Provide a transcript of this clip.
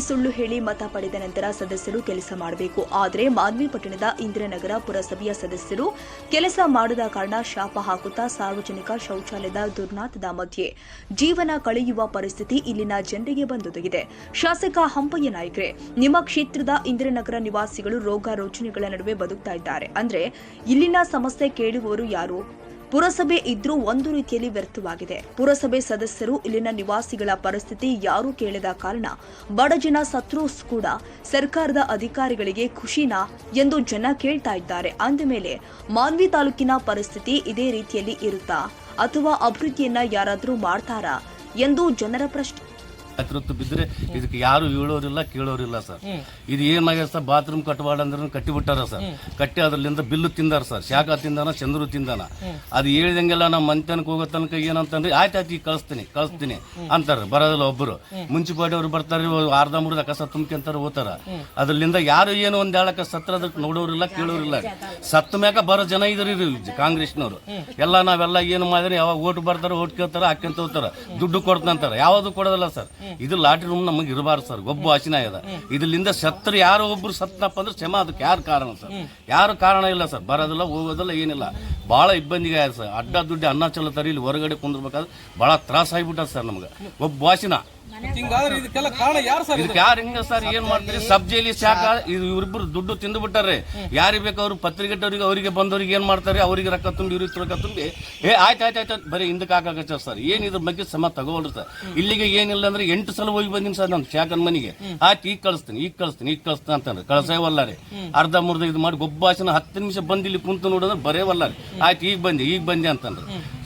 ಸುಳ್ಳು ಹೇಳಿ ಮತ ಪಡೆದ ನಂತರ ಸದಸ್ಯರು ಕೆಲಸ ಮಾಡಬೇಕು. ಆದರೆ ಮಾನ್ವಿ ಪಟ್ಟಣದ ಇಂದಿರಾನಗರ ಪುರಸಭೆಯ ಸದಸ್ಯರು ಕೆಲಸ ಮಾಡದ ಕಾರಣ ಶಾಪ ಹಾಕುತ್ತಾ ಸಾರ್ವಜನಿಕ ಶೌಚಾಲಯದ ದುರ್ನಾಥದ ಮಧ್ಯೆ ಜೀವನ ಕಳೆಯುವ ಪರಿಸ್ಥಿತಿ ಇಲ್ಲಿನ ಜನರಿಗೆ ಬಂದೊದಗಿದೆ. ಶಾಸಕ ಹಂಪಯ್ಯ ನಾಯ್ಕರೆ, ನಿಮ್ಮ ಕ್ಷೇತ್ರದ ಇಂದಿರಾನಗರ ನಿವಾಸಿಗಳು ರೋಗ ರೋಚನೆಗಳ ನಡುವೆ ಬದುಕ್ತಾ ಇದ್ದಾರೆ. ಅಂದ್ರೆ ಇಲ್ಲಿನ ಸಮಸ್ಯೆ ಕೇಳುವವರು ಯಾರು? ಪುರಸಭೆ ಇದ್ರೂ ಒಂದು ರೀತಿಯಲ್ಲಿ ವ್ಯರ್ಥವಾಗಿದೆ. ಪುರಸಭೆ ಸದಸ್ಯರು ಇಲ್ಲಿನ ನಿವಾಸಿಗಳ ಪರಿಸ್ಥಿತಿ ಯಾರೂ ಕೇಳದ ಕಾರಣ ಬಡ ಜನ ಸತ್ರೂ ಕೂಡ ಸರ್ಕಾರದ ಅಧಿಕಾರಿಗಳಿಗೆ ಖುಷಿನಾ ಎಂದು ಜನ ಕೇಳ್ತಾ ಇದ್ದಾರೆ. ಅಂದ ಮೇಲೆ ಮಾನ್ವಿ ತಾಲೂಕಿನ ಪರಿಸ್ಥಿತಿ ಇದೇ ರೀತಿಯಲ್ಲಿ ಇರುತ್ತಾ ಅಥವಾ ಅಭಿವೃದ್ಧಿಯನ್ನ ಯಾರಾದರೂ ಮಾಡ್ತಾರಾ ಎಂದು ಜನರ ಪ್ರಶ್ನೆ. ಹತ್ರತ್ತು ಬಿದ್ದರೆ ಇದಕ್ಕೆ ಯಾರು ಹೇಳೋರಿಲ್ಲ ಕೇಳೋರಿಲ್ಲ ಸರ್. ಇದು ಏನಾಗ್ಯದ ಸರ್? ಬಾತ್ರೂಮ್ ಕಟ್ಟಬಾರ್ದು ಅಂದ್ರೆ ಕಟ್ಟಿಬಿಟ್ಟಾರ ಸರ್. ಕಟ್ಟಿ ಅದ್ರಲ್ಲಿಂದ ಬಿಲ್ಲು ತಿಂದಾರ ಸರ್. ಶಾಖ ತಿಂದಾನ ಚಂದ್ರು ತಿಂದಾನ. ಅದು ಹೇಳಿದಂಗೆಲ್ಲ ನಮ್ಮ ಮಂತನಕ್ಕೆ ಹೋಗೋ ತನಕ ಏನಂತಂದ್ರೆ ಆಯ್ತು ಆಯ್ತು ಈಗ ಕಳಿಸ್ತೀನಿ ಕಳಿಸ್ತೀನಿ ಅಂತಾರೆ. ಬರೋದಿಲ್ಲ ಒಬ್ಬರು ಮುನ್ಸಿಪಾಲಿಟಿ ಅವ್ರು ಬರ್ತಾರೆ ಅರ್ಧ ಮುರ್ದ ಕಸ ತುಂಬ್ಕೊಂತಾರೆ ಹೋಗ್ತಾರ ಅದರಲ್ಲಿಂದ ಯಾರು ಏನು ಒಂದು ಹೇಳಕ್ಕೆ ಸತ್ರ ಅದಕ್ಕೆ ನೋಡೋರಿಲ್ಲ ಕೇಳೋರಿಲ್ಲ. ಸತ್ತ ಮ್ಯಾಕ ಬರೋ ಜನ ಇದ್ರಿ ಕಾಂಗ್ರೆಸ್ನವರು. ಎಲ್ಲ ನಾವೆಲ್ಲ ಏನು ಮಾಡಿದ್ರೆ ಯಾವಾಗ ಓಟ್ ಬರ್ತಾರೆ ಓಟ್ ಕೇಳ್ತಾರೆ ಹಾಕ್ಯಂತ ಹೋಗ್ತಾರೆ. ದುಡ್ಡು ಕೊಡ್ತಂತಾರೆ. ಯಾವುದು ಕೊಡೋದಿಲ್ಲ ಸರ್. ಇದು ಲಾಟ್ರಿ ರೂಮ್ ನಮಗೆ ಇರಬಾರ್ದು ಸರ್. ಒಬ್ಬ ವಾಸಿನ ಇದೆ. ಇದರಿಂದ ಸತ್ರ ಯಾರೋ ಒಬ್ರು ಸತ್ನಪ್ಪ ಅಂದ್ರೆ ಕ್ಷಮ ಅದಕ್ಕೆ ಯಾರು ಕಾರಣ ಸರ್? ಯಾರು ಕಾರಣ ಇಲ್ಲ ಸರ್. ಬರೋದಿಲ್ಲ ಹೋಗೋದಿಲ್ಲ ಏನಿಲ್ಲ. ಭಾಳ ಇಬ್ಬಂದಿಗೆ ಆಯ್ತು ಸರ್. ಅಡ್ಡ ದುಡ್ಡು ಅನ್ನ ಚಲತಾರೆ ಇಲ್ಲಿ ಹೊರಗಡೆ ಕುಂದ್ರಬೇಕಾದ್ರೆ ಭಾಳ ತ್ರಾಸ ಆಗಿಬಿಟ್ಟ ಸರ್ ನಮ್ಗೆ. ಒಬ್ಬ ವಾಚಿನ ಹಿಂಗಾದ್ರೆ ಇದಕ್ಕೆಲ್ಲ ಕಾರಣ ಯಾರು ಸರ್ ಇದಕ್ಕೆ ಯಾರು ಹಿಂಗ ಸರ್ ಏನ್ ಮಾಡ್ತೀರಿ? ಸಬ್ಜೆಲಿ ಶಾಖ ಇದು ಇವ್ರಿಬ್ರು ದುಡ್ಡು ತಿಂದು ಬಿಟ್ಟಾರೆ ಯಾರಿಗೆ ಬೇಕು ಅವ್ರು ಪತ್ರಿಕೆಟ್ಟವ್ರಿಗೆ ಅವರಿಗೆ ಬಂದವ್ರಿಗೆ ಏನ್ ಮಾಡ್ತಾರೆ? ಅವರಿಗೆ ರೊಕ್ಕ ತುಂಬಿ ಇವ್ರಿಗೆ ರೊಕ್ಕ ತುಂಬಿ. ಏ ಆಯ್ತು ಆಯ್ತು ಆಯ್ತು ಬರೀ ಹಿಂದಕ್ಕೆ ಹಾಕಾಗತ್ತ ಸರ್. ಏನ್ ಇದ್ರ ಬಗ್ಗೆ ಸಮ ತಗೋಳ್ರಿ ಸರ್. ಇಲ್ಲಿಗೆ ಏನಿಲ್ಲ ಅಂದ್ರೆ ಎಂಟು ಸಲ ಹೋಗಿ ಬಂದಿನಿ ಸರ್ ನಾನು ಶಾಖನ್ ಮನೆಗೆ. ಆಯ್ತು ಈಗ ಕಳಿಸ್ತೀನಿ ಈಗ ಕಳಿಸ್ತೀನಿ ಈಗ ಕಳಿಸ್ತೀನಿ ಅಂತಂದ್ರೆ. ಕಳ್ಸೇವಲ್ಲ ರೀ. ಅರ್ಧ ಮುರ್ಧ ಇದು ಮಾಡಿ ಗೊಬ್ಬಾಸನ ಹತ್ತು ನಿಮಿಷ ಬಂದಿಲ್ಲಿ ಇಲ್ಲಿ ಕುಂತು ನೋಡಿದ್ರೆ ಬರೇವಲ್ಲ ರೀ. ಆಯ್ತು ಈಗ ಬಂದೆ ಈಗ ಬಂದೆ ಅಂತಂದ್ರೆ.